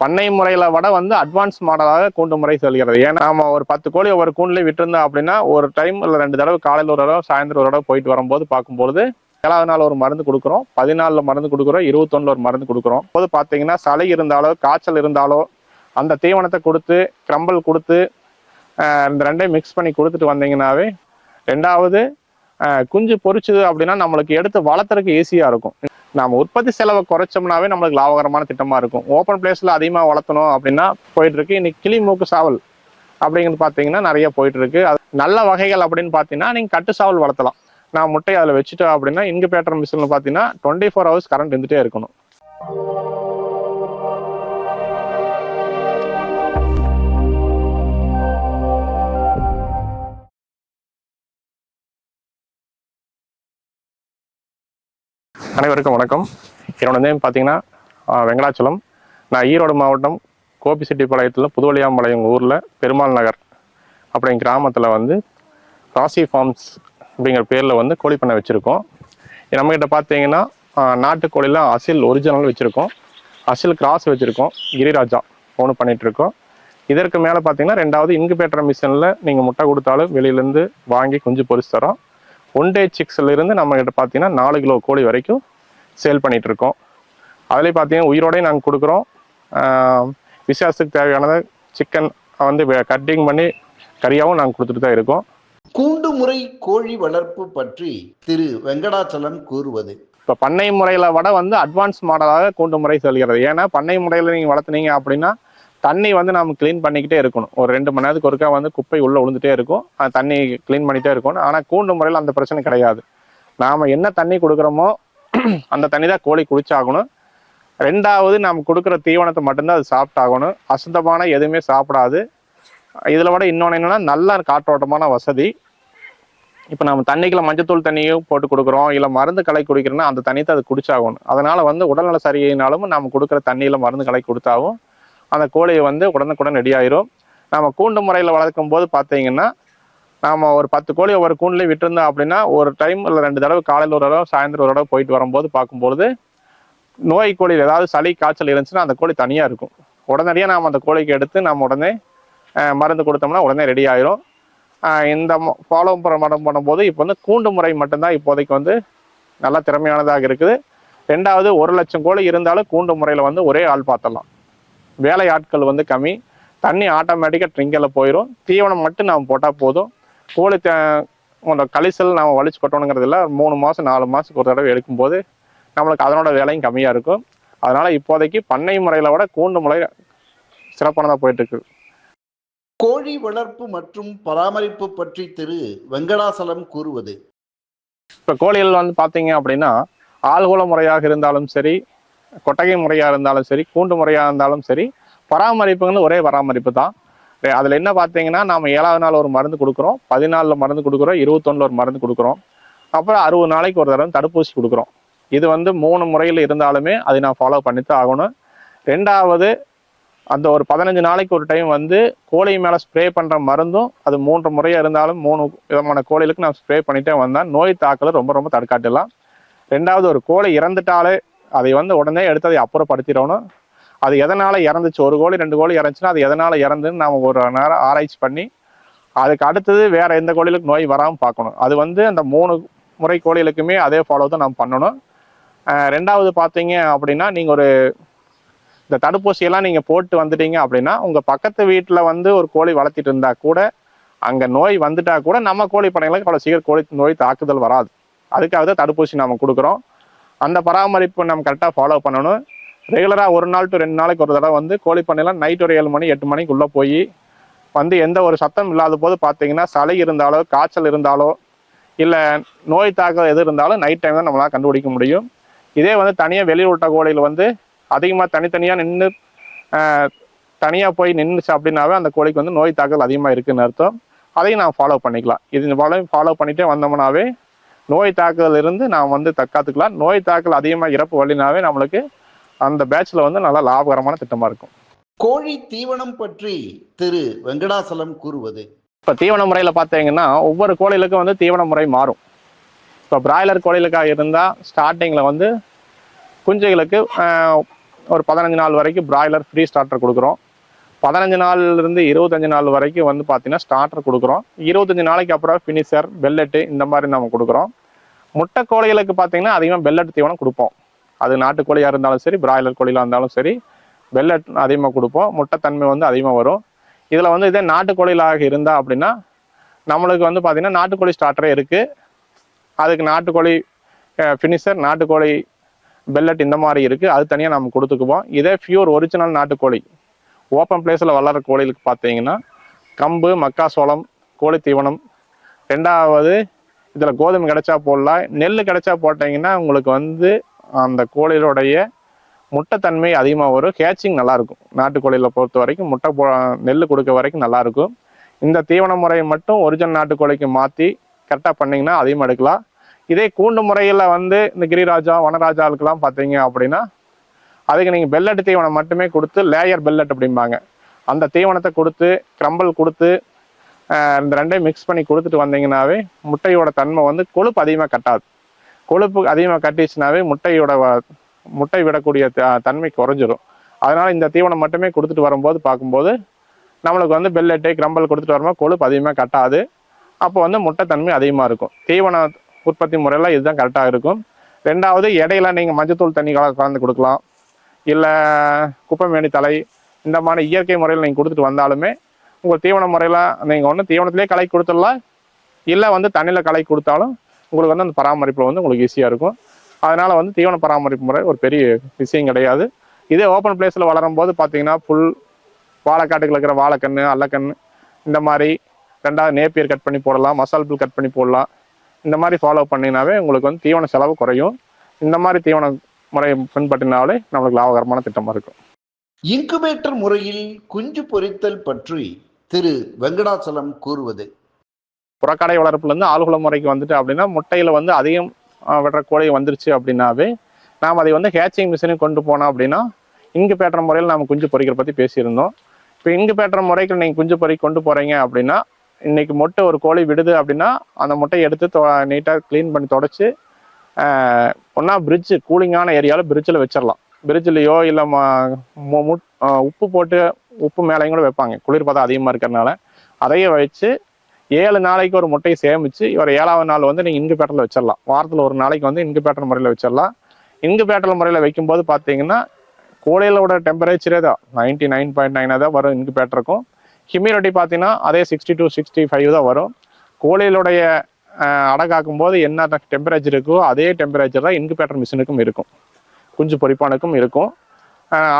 பண்ணை முறையில விட வந்து அட்வான்ஸ் மாடலாக கூண்டு முறை செல்கிறது. ஏன்னா நாம ஒரு பத்து கோழி ஒரு கூண்டுல விட்டுருந்தோம் அப்படின்னா ஒரு டைம் இல்லை ரெண்டு தடவை காலையில் ஒரு தடவை சாயந்தரம் ஒரு தடவை போயிட்டு வரும்போது பார்க்கும்போது ஏழாவது நாள் ஒரு மருந்து கொடுக்குறோம் பதினாலுல மருந்து கொடுக்குறோம் இருபத்தொன்னுல ஒரு மருந்து கொடுக்குறோம். போது பார்த்தீங்கன்னா சளி இருந்தாலோ காய்ச்சல் இருந்தாலோ அந்த தீவனத்தை கொடுத்து கிரம்பல் கொடுத்து இந்த ரெண்டையும் மிக்ஸ் பண்ணி கொடுத்துட்டு வந்தீங்கன்னாவே ரெண்டாவது குஞ்சு பொரிச்சுது அப்படின்னா நம்மளுக்கு எடுத்து வளர்த்துறதுக்கு ஈஸியாக இருக்கும். நம்ம உற்பத்தி செலவை குறைச்சோம்னாவே நம்மளுக்கு லாபகரமான திட்டமாக இருக்கும். ஓப்பன் பிளேஸில் அதிகமாக வளர்த்தணும் அப்படின்னா போயிட்டுருக்கு. இன்றைக்கி இன்னைக்கு கிளி மூக்கு சாவல் அப்படிங்கிறது பார்த்தீங்கன்னா நிறைய போயிட்டுருக்கு. அது நல்ல வகைகள் அப்படின்னு பார்த்தீங்கன்னா நீங்கள் கட்டு சாவல் வளர்த்தலாம். நான் முட்டையை அதில் வச்சுட்டோம் அப்படின்னா இன்குபேட்டர் மிஷினில் பார்த்தீங்கன்னா டுவெண்ட்டி ஃபோர் ஹவர்ஸ் கரண்ட் இருந்துகிட்டே இருக்கணும். அனைவருக்கும் வணக்கம். என்னோட நேம் பார்த்தீங்கன்னா வெங்கடாச்சலம். நான் ஈரோடு மாவட்டம் கோபிசெட்டிப்பாளையத்தில் புதுவலியாம்பாளையம் ஊரில் பெருமாள் நகர் அப்படிங்கிற கிராமத்தில் வந்து ராசி ஃபார்ம்ஸ் அப்படிங்கிற பேரில் வந்து கோழி பண்ணை வச்சுருக்கோம். நம்மகிட்ட பார்த்தீங்கன்னா நாட்டுக்கோழியில் அசில் ஒரிஜினல் வச்சுருக்கோம். அசில் கிராஸ் வச்சுருக்கோம். கிரிராஜா ஒன்று பண்ணிகிட்ருக்கோம் இதற்கு மேலே பார்த்தீங்கன்னா ரெண்டாவது இன்குபேட்டர் மிஷினில் நீங்கள் முட்டை கொடுத்தாலும் வெளியிலேருந்து வாங்கி குஞ்சு பொறிச்சு தரோம். ஒன் டே சிக்ஸ்லேருந்து நம்மகிட்ட பார்த்தீங்கன்னா நாலு கிலோ கோழி வரைக்கும் சேல் பண்ணிட்டு இருக்கோம் அதுலேயும் பார்த்தீங்கன்னா உயிரோடய நாங்கள் கொடுக்குறோம் விசேஷத்துக்கு தேவையானதை சிக்கன் வந்து கட்டிங் பண்ணி கறியாகவும் நாங்கள் கொடுத்துட்டு தான் இருக்கோம். கூண்டு முறை கோழி வளர்ப்பு பற்றி திரு வெங்கடாச்சலம் கூறுவது. இப்போ பண்ணை முறையில் விட வந்து அட்வான்ஸ் மாடலாக கூண்டு முறை செல்கிறது. ஏன்னா பண்ணை முறையில் நீங்கள் வளர்த்துனீங்க அப்படின்னா தண்ணி வந்து நம்ம க்ளீன் பண்ணிக்கிட்டே இருக்கணும். ஒரு ரெண்டு மணி நேரத்துக்கு ஒருக்கா வந்து குப்பை உள்ளே விழுந்துட்டே இருக்கும். அந்த தண்ணி க்ளீன் பண்ணிகிட்டே இருக்கணும். ஆனால் கூண்டு முறையில் அந்த பிரச்சனை கிடையாது. நாம் என்ன தண்ணி கொடுக்குறோமோ அந்த தண்ணி தான் கோழி குடிச்சாகணும். ரெண்டாவது நாம் கொடுக்குற தீவனத்தை மட்டும்தான் அது சாப்பிட்டாகணும். அசுத்தமான எதுவுமே சாப்பிடாது. இதில் விட இன்னொன்று என்னென்னா நல்ல காற்றோட்டமான வசதி. இப்போ நம்ம தண்ணிக்குள்ள மஞ்சத்தூள் தண்ணியும் போட்டு கொடுக்குறோம். இல்லை மருந்து கலை குடிக்கிறோன்னா அந்த தண்ணி தான் அது குடிச்சாகணும். அதனால் வந்து உடல்நல சரியினாலும் நம்ம கொடுக்குற தண்ணியில் மருந்து கலை கொடுத்தாவும் அந்த கோழியை வந்து உடனுக்குடன் ரெடி ஆயிரும். நம்ம கூண்டு முறையில் வளர்க்கும் போது பார்த்தீங்கன்னா நாம ஒரு பத்து கோழி ஒவ்வொரு கூண்டுலேயும் விட்டுருந்தோம் அப்படின்னா ஒரு டைம் இல்லை ரெண்டு தடவை காலையில் ஒரு தடவை சாயந்தரம் ஒரு தடவை போயிட்டு வரும்போது பார்க்கும்போது நோய் கோழியில் ஏதாவது சளி காய்ச்சல் இருந்துச்சுன்னா அந்த கோழி தனியாக இருக்கும். உடனடியாக நாம் அந்த கோழிக்கு எடுத்து நம்ம உடனே மருந்து கொடுத்தோம்னா உடனே ரெடி ஆயிரும். இந்த ஃபாலோ மரம் பண்ணும்போது இப்போ வந்து கூண்டு முறை மட்டும்தான் இப்போதைக்கு வந்து நல்லா திறமையானதாக இருக்குது. ரெண்டாவது ஒரு லட்சம் கோழி இருந்தாலும் கூண்டு முறையில் வந்து ஒரே ஆள் பார்த்தலாம் வேலை ஆட்கள் வந்து கம்மி. தண்ணி ஆட்டோமேட்டிக்காக ட்ரிங்கில் போயிடும் தீவனம் மட்டும் நாம் போட்டால் போதும். கோழி அந்த கழிசல் நாம் வலிச்சு கொட்டணுங்கிறது இல்லை மூணு மாதம் நாலு மாதத்துக்கு ஒரு தடவை எடுக்கும்போது நம்மளுக்கு அதனோட வேலையும் கம்மியாக இருக்கும். அதனால் இப்போதைக்கு பண்ணை முறையில் விட கூண்டு முறை சிறப்பானதாக போயிட்டு இருக்கு கோழி வளர்ப்பு மற்றும் பராமரிப்பு பற்றி திரு வெங்கடாசலம் கூறுவது. இப்போ கோழிகள் வந்து பார்த்தீங்க அப்படின்னா ஆள்கூல முறையாக இருந்தாலும் சரி கொட்டகை முறையாக இருந்தாலும் சரி கூண்டு முறையாக இருந்தாலும் சரி பராமரிப்புங்கிறது ஒரே பராமரிப்பு தான். அதில் என்ன பார்த்தீங்கன்னா நம்ம ஏழாவது நாள் ஒரு மருந்து கொடுக்குறோம் பதினாலில் மருந்து கொடுக்குறோம் இருபத்தொன்னில் ஒரு மருந்து கொடுக்குறோம். அப்புறம் அறுபது நாளைக்கு ஒரு தடவை தடுப்பூசி கொடுக்குறோம். இது வந்து மூணு முறையில் இருந்தாலுமே அதை நான் ஃபாலோ பண்ணித்தான் ஆகணும். ரெண்டாவது அந்த ஒரு பதினஞ்சு நாளைக்கு ஒரு டைம் வந்து கோழி மேலே ஸ்ப்ரே பண்ணுற மருந்தும் அது மூன்று முறையாக இருந்தாலும் மூணு விதமான கோழிகளுக்கு நான் ஸ்ப்ரே பண்ணிட்டே வந்தேன். நோய் தாக்கலை ரொம்ப ரொம்ப தடுக்காட்டலாம். ரெண்டாவது ஒரு கோழி இறந்துட்டாலே அதை வந்து உடனே எடுத்து அதை அப்புறப்படுத்திடணும். அது எதனால் இறந்துச்சு? ஒரு கோழி ரெண்டு கோழி இறந்துச்சுன்னா அது எதனால் இறந்துன்னு நாம் ஒரு நேரம் ஆராய்ச்சி பண்ணி அதுக்கு அடுத்தது வேறு எந்த கோழிகளுக்கு நோய் வராமல் பார்க்கணும். அது வந்து அந்த மூணு முறை கோழிகளுக்குமே அதே ஃபாலோ தான் நம்ம பண்ணணும். ரெண்டாவது பார்த்தீங்க அப்படின்னா நீங்கள் ஒரு இந்த தடுப்பூசியெல்லாம் நீங்கள் போட்டு வந்துட்டீங்க அப்படின்னா உங்கள் பக்கத்து வீட்டில் வந்து ஒரு கோழி வளர்த்திட்டு இருந்தா கூட அங்கே நோய் வந்துட்டா கூட நம்ம கோழி பண்ணைகளுக்கு அவ்வளோ சீக்கிரம் கோழி நோய் தாக்குதல் வராது. அதுக்காக தான் தடுப்பூசி நம்ம கொடுக்குறோம். அந்த பராமரிப்பு நம்ம கரெக்டாக ஃபாலோ பண்ணணும். ரெகுலராக ஒரு நாள் டு ரெண்டு நாளைக்கு ஒரு தடவை வந்து கோழி பண்ணையெல்லாம் நைட் ஒரு ஏழு மணி எட்டு மணிக்குள்ளே போய் வந்து எந்த ஒரு சத்தம் இல்லாத போது பார்த்தீங்கன்னா சளி இருந்தாலோ காய்ச்சல் இருந்தாலோ இல்லை நோய் தாக்கம் எது இருந்தாலும் நைட் டைம் தான் நம்மளால் கண்டுபிடிக்க முடியும். இதே வந்து தனியாக வெளியில் விட்ட கோழியில் வந்து அதிகமாக தனித்தனியாக நின்று தனியாக போய் நின்றுச்சு அப்படின்னாவே அந்த கோழிக்கு வந்து நோய் தாக்கல் அதிகமாக இருக்குன்னு அர்த்தம். அதையும் நான் ஃபாலோ பண்ணிக்கலாம். இது ஃபாலோ ஃபாலோ பண்ணிட்டே வந்தோம்னாவே நோய் தாக்குதல் இருந்து நாம் வந்து தற்காத்துக்கலாம். நோய் தாக்கல் அதிகமாக இறப்பு வழினாவே நம்மளுக்கு அந்த பேட்ச்ல வந்து நல்லா லாபகரமான திட்டமாக இருக்கும். கோழி தீவனம் பற்றி திரு வெங்கடாசலம் கூறுவது. இப்போ தீவன முறையில் பார்த்தீங்கன்னா ஒவ்வொரு கோழிகளுக்கும் வந்து தீவன முறை மாறும். இப்போ பிராய்லர் கோழிகளுக்காக இருந்தால் ஸ்டார்டிங்கில் வந்து குஞ்சுகளுக்கு ஒரு பதினஞ்சு நாள் வரைக்கும் பிராய்லர் ஃப்ரீ ஸ்டார்டர் கொடுக்குறோம். பதினஞ்சு நாள்லேருந்து இருபத்தஞ்சு நாள் வரைக்கும் வந்து பார்த்தீங்கன்னா ஸ்டார்டர் கொடுக்குறோம். இருபத்தஞ்சு நாளைக்கு அப்புறம் ஃபினிஷர் பெல்லெட்டு இந்த மாதிரி நம்ம கொடுக்குறோம். முட்டை கோழிகளுக்கு பார்த்தீங்கன்னா அதிகமாக பெல்லட் தீவனம் கொடுப்போம். அது நாட்டுக்கோழியாக இருந்தாலும் சரி பிராய்லர் கோழியாக இருந்தாலும் சரி பெல்லட் அதிகமாக கொடுப்போம். முட்டைத்தன்மை வந்து அதிகமாக வரும். இதில் வந்து இதே நாட்டுக்கோழிகளாக இருந்தால் அப்படின்னா நம்மளுக்கு வந்து பார்த்தீங்கன்னா நாட்டுக்கோழி ஸ்டார்டரே இருக்குது அதுக்கு நாட்டுக்கோழி ஃபினிஷர் நாட்டுக்கோழி பெல்லட் இந்த மாதிரி இருக்குது அது தனியாக நம்ம கொடுத்துக்குவோம். இதே பியூர் ஒரிஜினல் நாட்டுக்கோழி. ஓப்பன் பிளேஸில் வளர்கிற கோழிகளுக்கு பார்த்தீங்கன்னா கம்பு மக்காசோளம் கோழி தீவனம். ரெண்டாவது இதில் கோதுமை கிடைச்சா போடலாம். நெல் கிடைச்சா போட்டிங்கன்னா உங்களுக்கு வந்து அந்த கோழிகளுடைய முட்டைத்தன்மை அதிகமாக வரும். கேச்சிங் நல்லாயிருக்கும் நாட்டுக்கோழியில் பொறுத்த வரைக்கும் முட்டை போ நெல் கொடுக்க வரைக்கும் நல்லாயிருக்கும் இந்த தீவன முறையை மட்டும் ஒரிஜினல் நாட்டுக்கோழிக்கு மாற்றி கரெக்டாக பண்ணிங்கன்னா அதிகமாக எடுக்கலாம். இதே கூண்டு முறையில் வந்து இந்த கிரிராஜா வனராஜாவுக்கெல்லாம் பார்த்தீங்க அப்படின்னா அதுக்கு நீங்கள் பெல்லட் தீவனம் மட்டுமே கொடுத்து லேயர் பெல்லட் அப்படிம்பாங்க. அந்த தீவனத்தை கொடுத்து கிரம்பல் கொடுத்து இந்த ரெண்டையும் மிக்ஸ் பண்ணி கொடுத்துட்டு வந்தீங்கன்னாவே முட்டையோட தன்மை வந்து கொழுப்பு அதிகமாக கட்டாது. கொழுப்பு அதிகமாக கட்டிச்சுனாவே முட்டையோட வ- முட்டை விடக்கூடிய த- தன்மை குறைஞ்சிரும். அதனால் இந்த தீவனம் மட்டுமே கொடுத்துட்டு வரும்போது பார்க்கும்போது நம்மளுக்கு வந்து பெல்லெட்டு கிரம்பல் கொடுத்துட்டு வரும்போது கொழுப்பு அதிகமாக கட்டாது. அப்போ வந்து முட்டை தன்மை அதிகமாக இருக்கும். தீவன உற்பத்தி முறையில் இதுதான் கரெக்டாக இருக்கும். ரெண்டாவது இடையில நீங்கள் மஞ்சத்தூள் தண்ணி கலந்து கொடுக்கலாம். இல்லை குப்பைமேனி தலை இந்த மாதிரி இயற்கை முறையில் நீங்கள் கொடுத்துட்டு வந்தாலுமே உங்கள் தீவன முறையில் நீங்கள் ஒன்று தீவனத்திலே கலை கொடுத்துடலாம். இல்லை வந்து தண்ணியில் கலை கொடுத்தாலும் உங்களுக்கு வந்து அந்த பராமரிப்பில் வந்து உங்களுக்கு ஈஸியாக இருக்கும். அதனால் வந்து தீவன பராமரிப்பு முறை ஒரு பெரிய விஷயம் கிடையாது. இதே ஓப்பன் பிளேஸில் வளரும் போது பார்த்தீங்கன்னா புல் வாழைக்காட்டுக்கு இருக்கிற வாழைக்கன்று அல்லக்கன்று இந்த மாதிரி ரெண்டாவது நேப்பியர் கட் பண்ணி போடலாம் மசால் புல் கட் பண்ணி போடலாம். இந்த மாதிரி ஃபாலோ பண்ணிங்கனாவே உங்களுக்கு வந்து தீவன செலவு குறையும். இந்த மாதிரி தீவன முறையை பின்பற்றினாலே நம்மளுக்கு லாபகரமான திட்டமாக இருக்கும். இன்குபேட்டர் முறையில் குஞ்சு பொரித்தல் பற்றி திரு வெங்கடாச்சலம் கூறுவது புறக்கடை வளர்ப்புலேருந்து ஆளுகுல முறைக்கு வந்துட்டு அப்படின்னா முட்டையில் வந்து அதிகம் விடுற கோழி வந்துருச்சு அப்படின்னாவே நாம் அதை வந்து ஹேச்சிங் மிஷினுக்கு கொண்டு போனோம் அப்படின்னா இங்கு பேட்டுற முறையில் நம்ம குஞ்சு பொறிக்கிற பற்றி பேசியிருந்தோம். இப்போ இங்கு பேட்டுற முறைக்கு நீங்கள் குஞ்சு பொறி கொண்டு போகிறீங்க அப்படின்னா இன்னைக்கு முட்டை ஒரு கோழி விடுது அப்படின்னா அந்த முட்டையை எடுத்து நீட்டாக க்ளீன் பண்ணி தொடச்சி ஒன்றா பிரிட்ஜு கூலிங்கான ஏரியாவில் பிரிட்ஜில் வச்சிடலாம் பிரிட்ஜ்லேயோ இல்லை உப்பு போட்டு உப்பு மேலேயும் கூட வைப்பாங்க. குளிர்பதம் அதிகமாக இருக்கிறனால அதையே வச்சு ஏழு நாளைக்கு ஒரு முட்டையை சேமிச்சு இவர் ஏழாவது நாள் வந்து நீங்கள் இங்கு வச்சிடலாம். வாரத்தில் ஒரு நாளைக்கு வந்து இங்கு பேட்டர் முறையில் வச்சிடலாம். இங்கு பேட்டர் முறையில் வைக்கும்போது பார்த்தீங்கன்னா கோழிகளோட டெம்பரேச்சரே தான். நைன்டி நைன் பாயிண்ட் நைனாக தான் வரும் இங்கு பேட்டருக்கும் ஹியூமிடிட்டி பார்த்தீங்கன்னா அதே சிக்ஸ்டி டூ சிக்ஸ்டி ஃபைவ் தான் வரும். கோழிகளுடைய அடகாக்கும் போது என்ன டெம்பரேச்சர் இருக்கோ அதே டெம்பரேச்சர் தான் இங்கு பேட்டர் மிஷினுக்கும் இருக்கும். குஞ்சு பொறிப்பானுக்கும் இருக்கும்.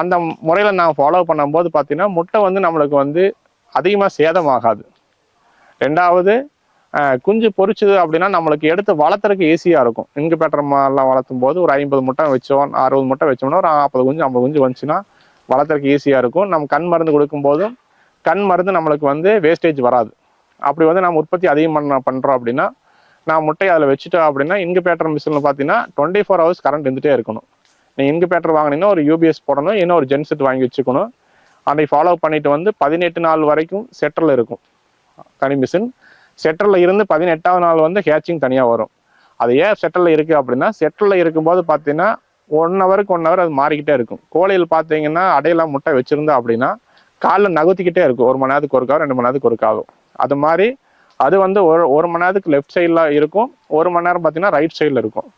அந்த முறையில் நான் ஃபாலோ பண்ணும்போது பார்த்தீங்கன்னா முட்டை வந்து நம்மளுக்கு வந்து அதிகமாக சேதமாகாது. ரெண்டாவது குஞ்சு பொரிச்சுது அப்படின்னா நம்மளுக்கு எடுத்து வளர்த்துறதுக்கு ஈஸியாக இருக்கும். இங்கு எல்லாம் வளர்த்தும் போது ஒரு ஐம்பது முட்டை வச்சோம் அறுபது முட்டை வச்சோம்னா ஒரு நாற்பது குஞ்சு ஐம்பது குஞ்சு வந்துச்சுன்னா வளர்த்துறதுக்கு ஈஸியாக இருக்கும். நம்ம கண் மருந்து கொடுக்கும்போதும் கண் மருந்து நம்மளுக்கு வந்து வேஸ்டேஜ் வராது. அப்படி வந்து நம்ம உற்பத்தி அதிகம் பண்ண பண்ணுறோம் அப்படின்னா நான் முட்டையை அதில் வச்சுட்டோம் அப்படின்னா இங்கு பேட்டர் மிஷினில் பார்த்தீங்கன்னா டுவெண்ட்டி ஃபோர் ஹவர்ஸ் கரண்ட் இருந்துகிட்டே இருக்கணும் நீங்கள் இன்குபேட்டர் வாங்கினீங்கன்னா ஒரு யூபிஎஸ் போடணும் இன்னும் ஒரு ஜென்செட் வாங்கி வச்சுக்கணும். அதை ஃபாலோ பண்ணிட்டு வந்து பதினெட்டு நாள் வரைக்கும் செட்டில் இருக்கும். தனி மிஷின். செட்டரில் இருந்து பதினெட்டாவது நாள் வந்து ஹேச்சிங் தனியாக வரும். அது ஏன் செட்டரில் இருக்குது அப்படின்னா செட்டரில் இருக்கும்போது பார்த்தீங்கன்னா ஒன் ஹவருக்கு ஒன் ஹவர் அது மாறிக்கிட்டே இருக்கும். கோழியில் பார்த்தீங்கன்னா அடையெல்லாம் முட்டை வச்சுருந்தா அப்படின்னா காலில் நகுத்திக்கிட்டே இருக்கும். ஒரு மணி நேரத்துக்கு ஒருக்கா ரெண்டு மணி நேரத்துக்கு ஒருக்காகும் அது மாதிரி அது வந்து ஒரு ஒரு மணி நேரத்துக்கு லெஃப்ட் சைடில் இருக்கும். ஒரு மணி நேரம் பார்த்தீங்கன்னா ரைட் சைடில் இருக்கும்.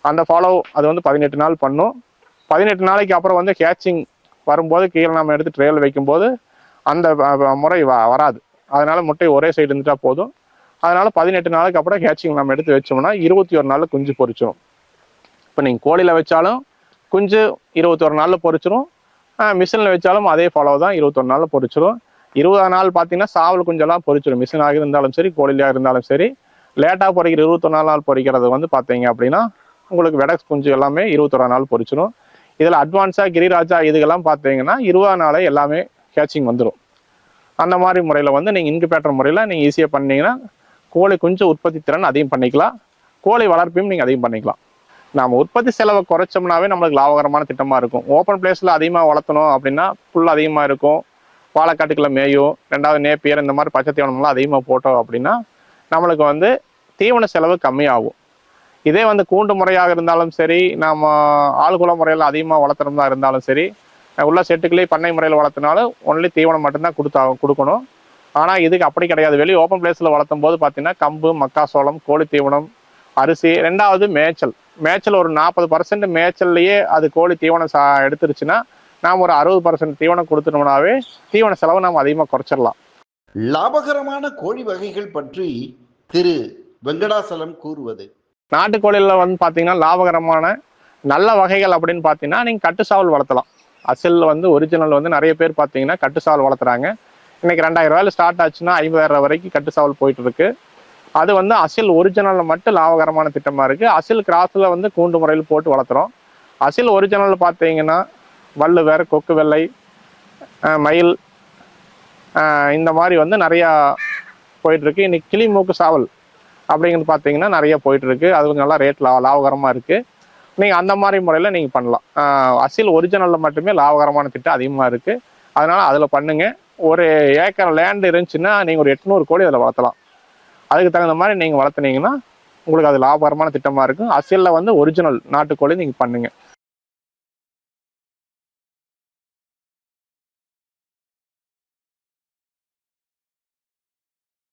அந்த ஃபாலோ அது வந்து பதினெட்டு நாள் பண்ணும். பதினெட்டு நாளைக்கு அப்புறம் வந்து கேட்சிங் வரும்போது கீழே நம்ம எடுத்து ட்ரெயில் வைக்கும்போது அந்த முறை வ- வராது. அதனால முட்டை ஒரே சைடு இருந்துட்டா போதும். அதனால பதினெட்டு நாளுக்கு அப்புறம் கேட்சிங் நம்ம எடுத்து வச்சோம்னா இருபத்தி ஒரு நாளில் குஞ்சு பொரிச்சிரும். இப்போ நீங்கள் கோழியில் வச்சாலும் குஞ்சு இருபத்தொரு நாளில் பொறிச்சிடும் மிஷினில் வச்சாலும் அதே ஃபாலோ தான் இருபத்தொரு நாளில் பொரிச்சிரும். இருபதாம் நாள் பார்த்தீங்கன்னா சாவல் குஞ்செல்லாம் பொரிச்சிடும் மிஷினாக இருந்தாலும் சரி கோழிலையாக இருந்தாலும் சரி லேட்டாக பொறிக்கிற இருபத்தொன்னா நாள் பொறிக்கிறது வந்து பார்த்தீங்க அப்படின்னா உங்களுக்கு வெடக்ஸ் குஞ்சு எல்லாமே இருபத்தொரு நாள் பொரிச்சிடும் இதில் அட்வான்ஸாக கிரிராஜா இதுக்கெல்லாம் பார்த்தீங்கன்னா இருபதாம் நாளே எல்லாமே கேட்சிங் வந்துடும் அந்த மாதிரி முறையில் வந்து நீங்கள் இன்குபேட்டர் முறையில் நீங்கள் ஈஸியாக பண்ணீங்கன்னா கோழி குஞ்சு உற்பத்தி திறன் அதிகம் பண்ணிக்கலாம். கோழி வளர்ப்பையும் நீங்கள் அதிகம் பண்ணிக்கலாம். நம்ம உற்பத்தி செலவை குறைச்சோம்னாவே நம்மளுக்கு லாபகரமான திட்டமாக இருக்கும். ஓப்பன் பிளேஸில் அதிகமாக வளர்த்தணும் அப்படின்னா புல் அதிகமாக இருக்கும். வாழைக்காட்டுக்குள்ள மேயும். ரெண்டாவது நேப்பியர் இந்த மாதிரி பச்சை தீவனம்லாம் அதிகமாக போட்டோம் அப்படின்னா நம்மளுக்கு வந்து தீவன செலவு கம்மியாகும். இதே வந்து கூண்டு முறையாக இருந்தாலும் சரி நம்ம ஆள்குள முறையில் அதிகமாக வளர்த்துறதா இருந்தாலும் சரி உள்ள செட்டுக்குள்ளேயே பண்ணை முறையில் வளர்த்தினாலும் ஒன்லி தீவனம் மட்டும்தான் கொடுத்தா கொடுக்கணும். ஆனால் இதுக்கு அப்படி கிடையாது. வெளியே ஓப்பன் பிளேஸில் வளர்த்தும் போது பார்த்தீங்கன்னா கம்பு மக்காசோளம் கோழி தீவனம் அரிசி ரெண்டாவது மேய்ச்சல். மேய்ச்சல் ஒரு நாற்பது பர்சன்ட் மேய்ச்சல்லையே அது கோழி தீவனம் சா எடுத்துருச்சுன்னா நாம் ஒரு அறுபது பர்சன்ட் தீவனம் கொடுத்துட்டோம்னாவே தீவன செலவு நாம் அதிகமாக குறைச்சிடலாம். லாபகரமான கோழி வகைகள் பற்றி திரு வெங்கடாசலம் கூறுவது. நாட்டுக்கோழியில் வந்து பார்த்தீங்கன்னா லாபகரமான நல்ல வகைகள் அப்படின்னு பார்த்தீங்கன்னா நீங்கள் கட்டுசாவல் வளர்த்தலாம். அசல் வந்து ஒரிஜினல் வந்து நிறைய பேர் பார்த்தீங்கன்னா கட்டுசாவல் வளர்த்துறாங்க. இன்னைக்கு ரெண்டாயிரம் ரூபாயில ஸ்டார்ட் ஆச்சுன்னா ஐம்பதாயிரம் வரைக்கும் கட்டுசாவல் போயிட்டு இருக்கு அது வந்து அசில் ஒரிஜினலில் மட்டும் லாபகரமான திட்டமாக இருக்குது அசில் கிராஸில் வந்து கூண்டு முறையில் போட்டு வளர்த்துறோம். அசில் ஒரிஜினல் பார்த்தீங்கன்னா வள்ளுவர் கொக்கு வெள்ளை மயில் இந்த மாதிரி வந்து நிறையா போயிட்டுருக்கு. இன்றைக்கி இன்னைக்கு கிளி மூக்கு சாவல் அப்படிங்கிறது பார்த்தீங்கன்னா நிறைய போயிட்டுருக்கு. அது கொஞ்சம் நல்லா ரேட் லா லாபகரமாக இருக்குது நீங்கள் அந்த மாதிரி முறையில் நீங்கள் பண்ணலாம். அசில் ஒரிஜினலில் மட்டுமே லாபகரமான திட்டம் அதிகமாக இருக்குது அதனால் அதில் பண்ணுங்கள் ஒரு ஏக்கர் லேண்டு இருந்துச்சுன்னா நீங்கள் ஒரு எட்நூறு கோழி அதில் வளர்த்தலாம். அதுக்கு தகுந்த மாதிரி நீங்கள் வளர்த்துனீங்கன்னா உங்களுக்கு அது லாபகரமான திட்டமாக இருக்கும். அசிலில் வந்து ஒரிஜினல் நாட்டுக்கோழி நீங்கள் பண்ணுங்கள்